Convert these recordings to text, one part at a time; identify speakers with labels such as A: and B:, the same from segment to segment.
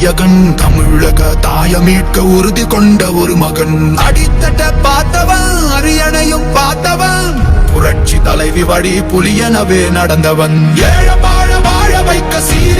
A: நாயகன் தமிழக தாய மீட்க உறுதி கொண்ட ஒரு மகன். அடித்தட்ட பார்த்தவன் அரியணையும் பார்த்தவன். புரட்சி தலைவி வழி புலியனவே நடந்தவன். ஏழ வாழ வாழ வைக்க சீறி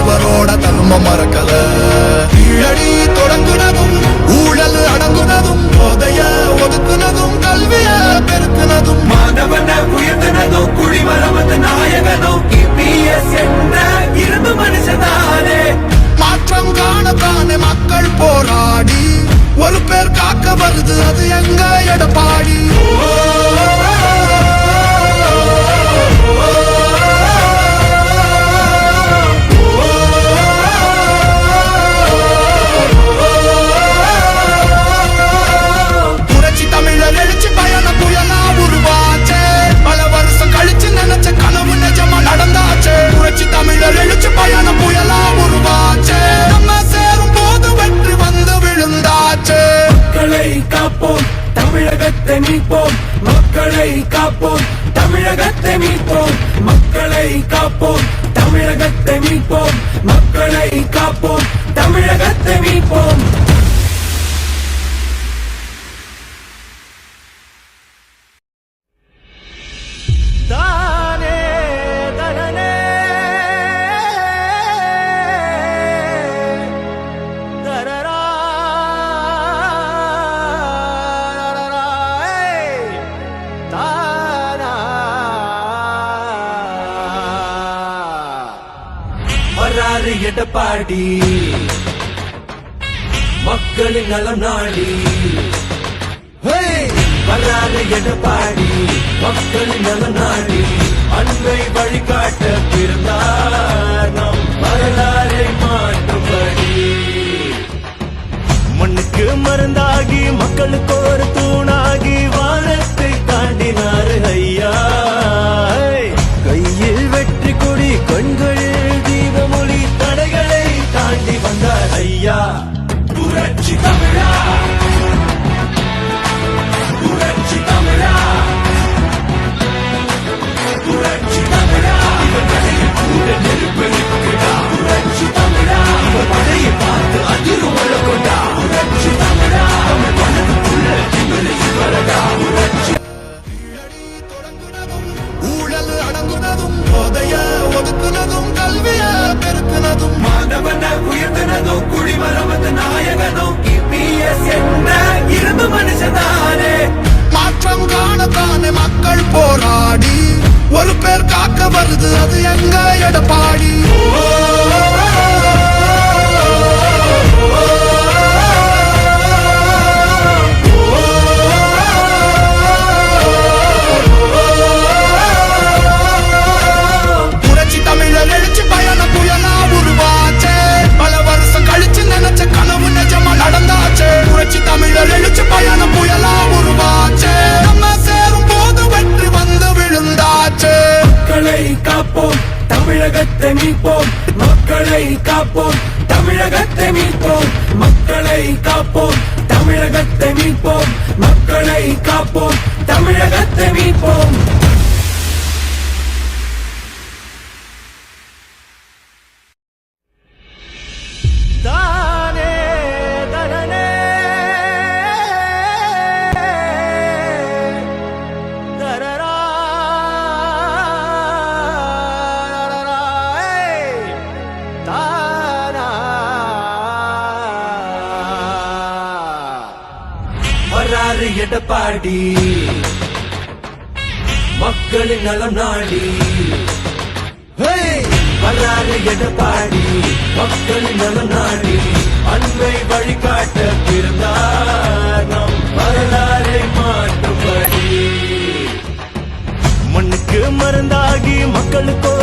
A: தலைவரோட தர்மம் மறக்கல. கீழடி தொடங்குனதும் ஊழல் அடங்குனதும் போதைய ஒதுக்குனதும் கல்விய பெருக்குனதும்.
B: மாணவன உயர்ந்தனதும் குடிமரமது நாயகனும் இபிஎஸ் என்ற இரும்பு மனுஷனானே
A: மாற்றம் காணத்தானே மக்கள் போராடி ஒரு பேர் காக்க வருது
B: தானா. வர்றாரு எடப்பாடி. மக்களின் நலம் நாடி. வர்றாரு எடப்பாடி மக்களின் நலம் நாடி. அன்பை வழிகாட்ட பிறந்தார் நம் வரலாறை மாற்றும்படி. மண்ணுக்கு மருந்தாகி மக்களுக்கு
A: உயர்ந்தனதும்
B: மாணவன உயர்ந்தனதும் குடிமரமது நாயகனும் இபிஎஸ் என்ற இருந்து மனுஷனானே
A: மாற்றம் காணத்தானே மக்கள் போராடி. ஒரு பேர் காக்க வருது அது எங்க எடப்பாடி.
B: வராறு எடப்பாடி. மக்களின் நலம் நாடி. வராறு எடப்பாடி மக்களின் நலம் நாடி. அன்பை வழிகாட்ட பிறந்தார் நம் வரலாறை மாற்றும்படி. மண்ணுக்கு மருந்தாகி மக்களுக்கு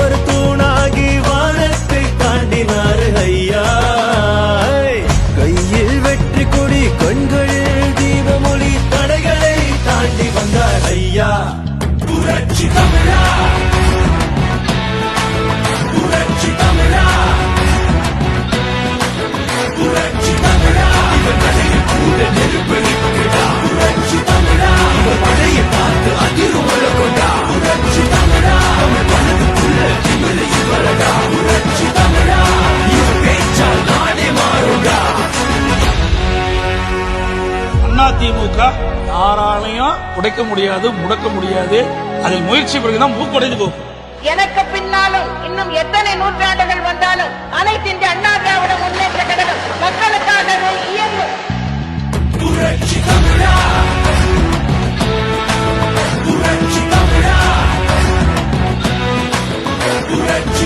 C: உடைக்க முடியாது முடக்க முடியாது. அதில் முயற்சி பிறகுதான் மூக்குடைந்து போகும்.
D: எனக்கு பின்னாலும் இன்னும் எத்தனை நூற்றாண்டுகள் வந்தாலும் அனைத்து இந்திய அண்ணா திராவிட முன்னேற்ற கழகம் மக்களுக்காகவே இயங்கும்
B: புரட்சி தமிழா. புரட்சி தமிழா. புரட்சி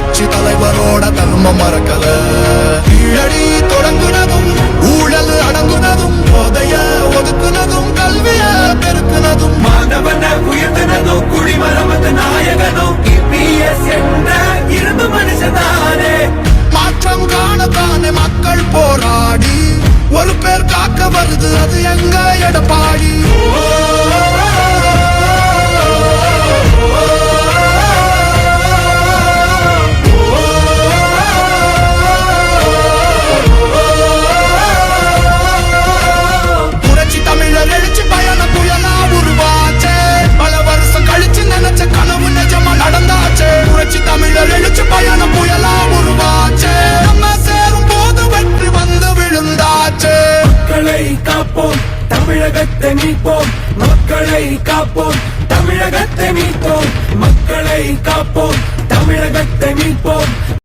B: what you.